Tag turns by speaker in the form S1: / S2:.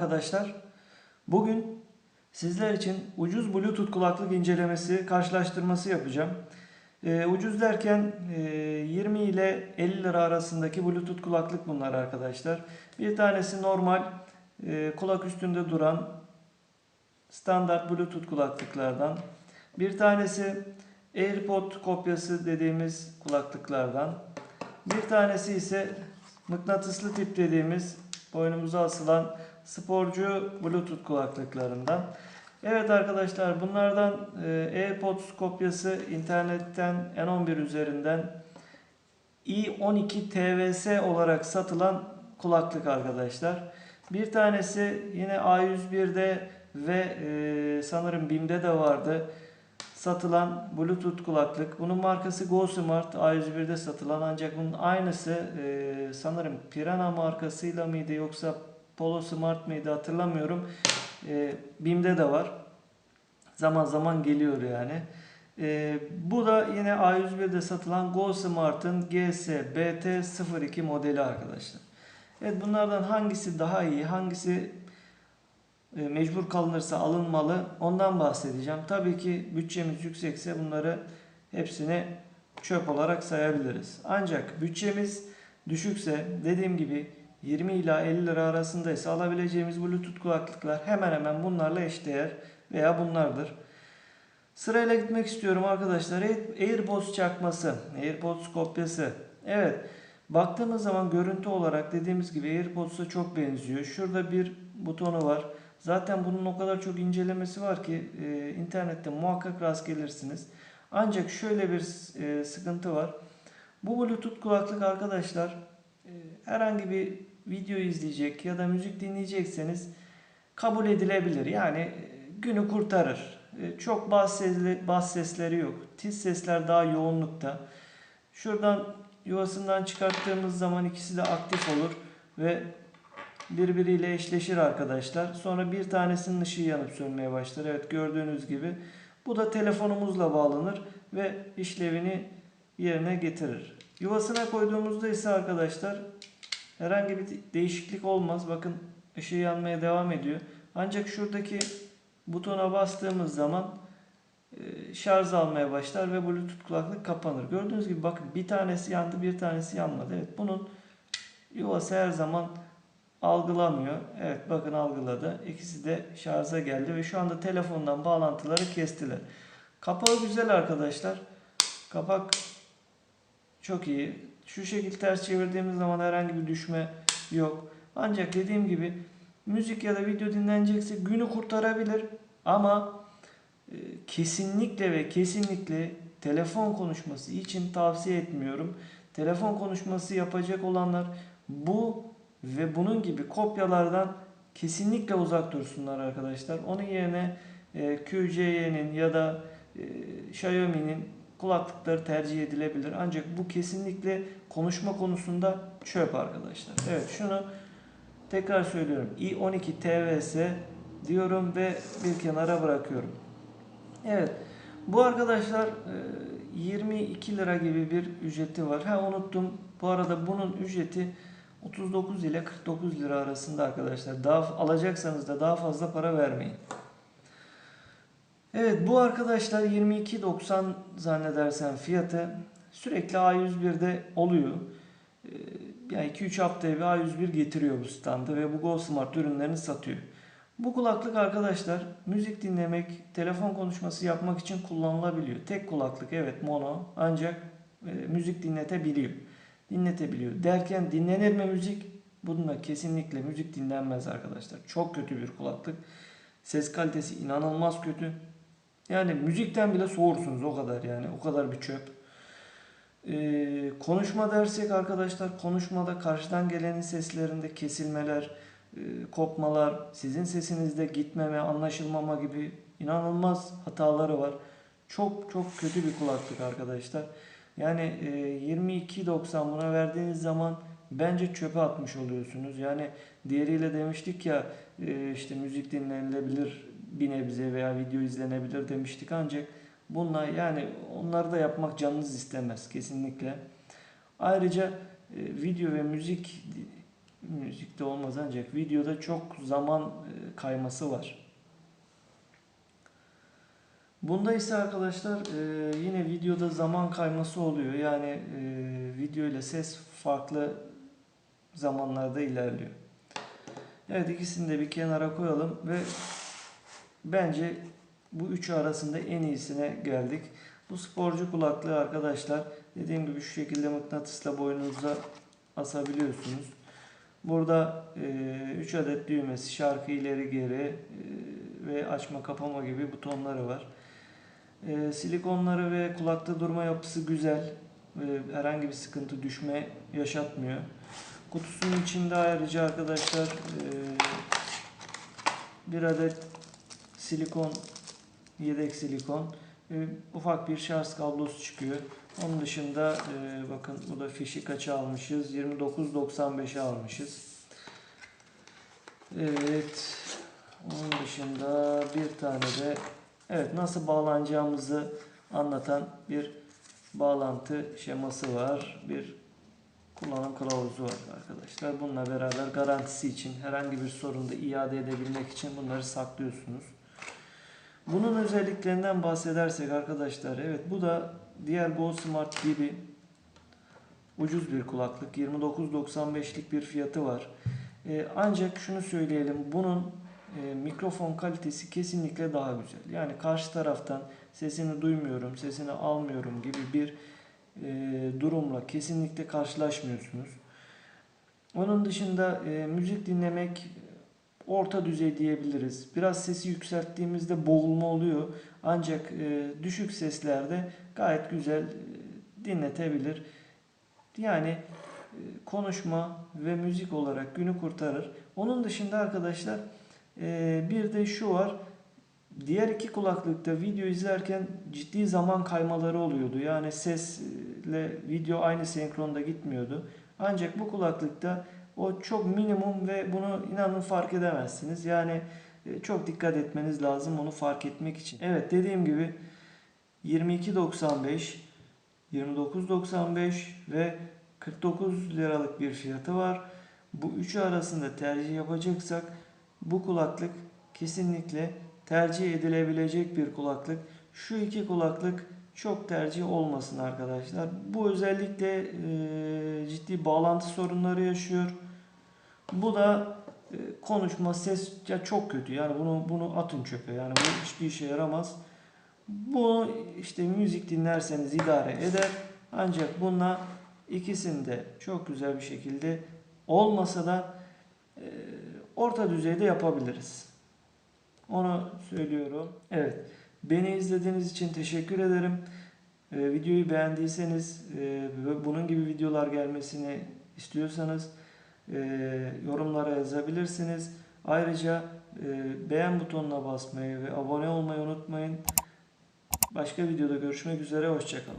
S1: arkadaşlar. Bugün sizler için ucuz Bluetooth kulaklık incelemesi, karşılaştırması yapacağım. Ee, ucuz derken e, 20 ile 50 lira arasındaki Bluetooth kulaklık bunlar arkadaşlar. Bir tanesi normal e, kulak üstünde duran standart Bluetooth kulaklıklardan. Bir tanesi AirPod kopyası dediğimiz kulaklıklardan. Bir tanesi ise mıknatıslı tip dediğimiz boynumuza asılan sporcu Bluetooth kulaklıklarından. Evet arkadaşlar bunlardan e, AirPods kopyası internetten N11 üzerinden i12 TVS olarak satılan kulaklık arkadaşlar. Bir tanesi yine A101'de ve e, sanırım BİM'de de vardı satılan Bluetooth kulaklık. Bunun markası Go Smart A101'de satılan ancak bunun aynısı e, sanırım Pirana markasıyla mıydı yoksa Polo Smart mıydı hatırlamıyorum. E, BİM'de de var. Zaman zaman geliyor yani. E, bu da yine A101'de satılan Go Smart'ın GS BT02 modeli arkadaşlar. Evet bunlardan hangisi daha iyi, hangisi e, mecbur kalınırsa alınmalı ondan bahsedeceğim. Tabii ki bütçemiz yüksekse bunları hepsini çöp olarak sayabiliriz. Ancak bütçemiz düşükse dediğim gibi 20 ila 50 lira arasındaysa alabileceğimiz Bluetooth kulaklıklar hemen hemen bunlarla eşdeğer veya bunlardır. Sırayla gitmek istiyorum arkadaşlar. Air- AirPods çakması, AirPods kopyası. Evet. Baktığımız zaman görüntü olarak dediğimiz gibi AirPods'a çok benziyor. Şurada bir butonu var. Zaten bunun o kadar çok incelemesi var ki e, internette muhakkak rast gelirsiniz. Ancak şöyle bir e, sıkıntı var. Bu Bluetooth kulaklık arkadaşlar e, herhangi bir video izleyecek ya da müzik dinleyecekseniz kabul edilebilir. Yani e, günü kurtarır. E, çok bas, sesli, bas sesleri yok. Tiz sesler daha yoğunlukta. Şuradan yuvasından çıkarttığımız zaman ikisi de aktif olur ve birbiriyle eşleşir arkadaşlar. Sonra bir tanesinin ışığı yanıp sönmeye başlar. Evet gördüğünüz gibi. Bu da telefonumuzla bağlanır ve işlevini yerine getirir. Yuvasına koyduğumuzda ise arkadaşlar herhangi bir değişiklik olmaz. Bakın ışığı yanmaya devam ediyor. Ancak şuradaki butona bastığımız zaman e, şarj almaya başlar ve Bluetooth kulaklık kapanır. Gördüğünüz gibi bakın bir tanesi yandı bir tanesi yanmadı. Evet bunun yuvası her zaman algılamıyor. Evet bakın algıladı. İkisi de şarja geldi ve şu anda telefondan bağlantıları kestiler. Kapağı güzel arkadaşlar. Kapak çok iyi. Şu şekilde ters çevirdiğimiz zaman herhangi bir düşme yok. Ancak dediğim gibi müzik ya da video dinlenecekse günü kurtarabilir ama e, kesinlikle ve kesinlikle telefon konuşması için tavsiye etmiyorum. Telefon konuşması yapacak olanlar bu ve bunun gibi kopyalardan kesinlikle uzak dursunlar arkadaşlar. Onun yerine e, QC'nin ya da e, Xiaomi'nin kulaklıkları tercih edilebilir. Ancak bu kesinlikle konuşma konusunda çöp arkadaşlar. Evet şunu tekrar söylüyorum. i12 TVS diyorum ve bir kenara bırakıyorum. Evet. Bu arkadaşlar e, 22 lira gibi bir ücreti var. Ha unuttum. Bu arada bunun ücreti 39 ile 49 lira arasında arkadaşlar. Daha alacaksanız da daha fazla para vermeyin. Evet bu arkadaşlar 22.90 zannedersem fiyatı sürekli A101'de oluyor. Ee, Yani 2-3 haftaya bir A101 getiriyor bu standı ve bu Go Smart ürünlerini satıyor. Bu kulaklık arkadaşlar müzik dinlemek, telefon konuşması yapmak için kullanılabiliyor. Tek kulaklık evet mono ancak e, müzik dinletebiliyor. Dinletebiliyor. Derken dinlenir mi müzik? Bununla kesinlikle müzik dinlenmez arkadaşlar. Çok kötü bir kulaklık. Ses kalitesi inanılmaz kötü. Yani müzikten bile soğursunuz o kadar yani. O kadar bir çöp. Ee, konuşma dersek arkadaşlar konuşmada karşıdan gelenin seslerinde kesilmeler, e, kopmalar, sizin sesinizde gitmeme, anlaşılmama gibi inanılmaz hataları var. Çok çok kötü bir kulaklık arkadaşlar. Yani e, 22.90 buna verdiğiniz zaman bence çöpe atmış oluyorsunuz. Yani diğeriyle demiştik ya e, işte müzik dinlenilebilir bir nebze veya video izlenebilir demiştik ancak bunlar yani onları da yapmak canınız istemez kesinlikle. Ayrıca e, video ve müzik müzikte olmaz ancak videoda çok zaman e, kayması var. Bunda ise arkadaşlar e, yine videoda zaman kayması oluyor. Yani video ile ses farklı zamanlarda ilerliyor. Evet ikisini de bir kenara koyalım ve bence bu üçü arasında en iyisine geldik. Bu sporcu kulaklığı arkadaşlar dediğim gibi şu şekilde mıknatısla boynunuza asabiliyorsunuz. Burada 3 adet düğmesi, şarkı ileri geri e, ve açma kapama gibi butonları var. E, silikonları ve kulakta durma yapısı güzel. E, herhangi bir sıkıntı, düşme yaşatmıyor. Kutusunun içinde ayrıca arkadaşlar e, bir adet silikon, yedek silikon, e, ufak bir şarj kablosu çıkıyor. Onun dışında e, bakın bu da fişi kaça almışız? 29.95'e almışız. Evet. Onun dışında bir tane de evet nasıl bağlanacağımızı anlatan bir bağlantı şeması var. Bir kullanım kılavuzu var arkadaşlar. Bununla beraber garantisi için herhangi bir sorunda iade edebilmek için bunları saklıyorsunuz. Bunun özelliklerinden bahsedersek arkadaşlar evet bu da diğer Go Smart gibi ucuz bir kulaklık. 29.95'lik bir fiyatı var. Ee, ancak şunu söyleyelim bunun e, mikrofon kalitesi kesinlikle daha güzel. Yani karşı taraftan sesini duymuyorum, sesini almıyorum gibi bir e, durumla kesinlikle karşılaşmıyorsunuz. Onun dışında e, müzik dinlemek orta düzey diyebiliriz. Biraz sesi yükselttiğimizde boğulma oluyor. Ancak e, düşük seslerde gayet güzel e, dinletebilir. Yani e, konuşma ve müzik olarak günü kurtarır. Onun dışında arkadaşlar e, bir de şu var. Diğer iki kulaklıkta video izlerken ciddi zaman kaymaları oluyordu. Yani sesle video aynı senkronda gitmiyordu. Ancak bu kulaklıkta o çok minimum ve bunu inanın fark edemezsiniz. Yani e, çok dikkat etmeniz lazım onu fark etmek için. Evet dediğim gibi 22.95, 29.95 ve 49 liralık bir fiyatı var. Bu üçü arasında tercih yapacaksak bu kulaklık kesinlikle tercih edilebilecek bir kulaklık. Şu iki kulaklık çok tercih olmasın arkadaşlar. Bu özellikle e, ciddi bağlantı sorunları yaşıyor. Bu da e, konuşma, ses ya çok kötü. Yani bunu bunu atın çöpe. Yani bu hiçbir işe yaramaz. Bu işte müzik dinlerseniz idare eder. Ancak bununla ikisini çok güzel bir şekilde olmasa da e, orta düzeyde yapabiliriz. Onu söylüyorum. Evet. Beni izlediğiniz için teşekkür ederim. Ee, videoyu beğendiyseniz e, ve bunun gibi videolar gelmesini istiyorsanız e, yorumlara yazabilirsiniz. Ayrıca e, beğen butonuna basmayı ve abone olmayı unutmayın. Başka videoda görüşmek üzere. Hoşçakalın.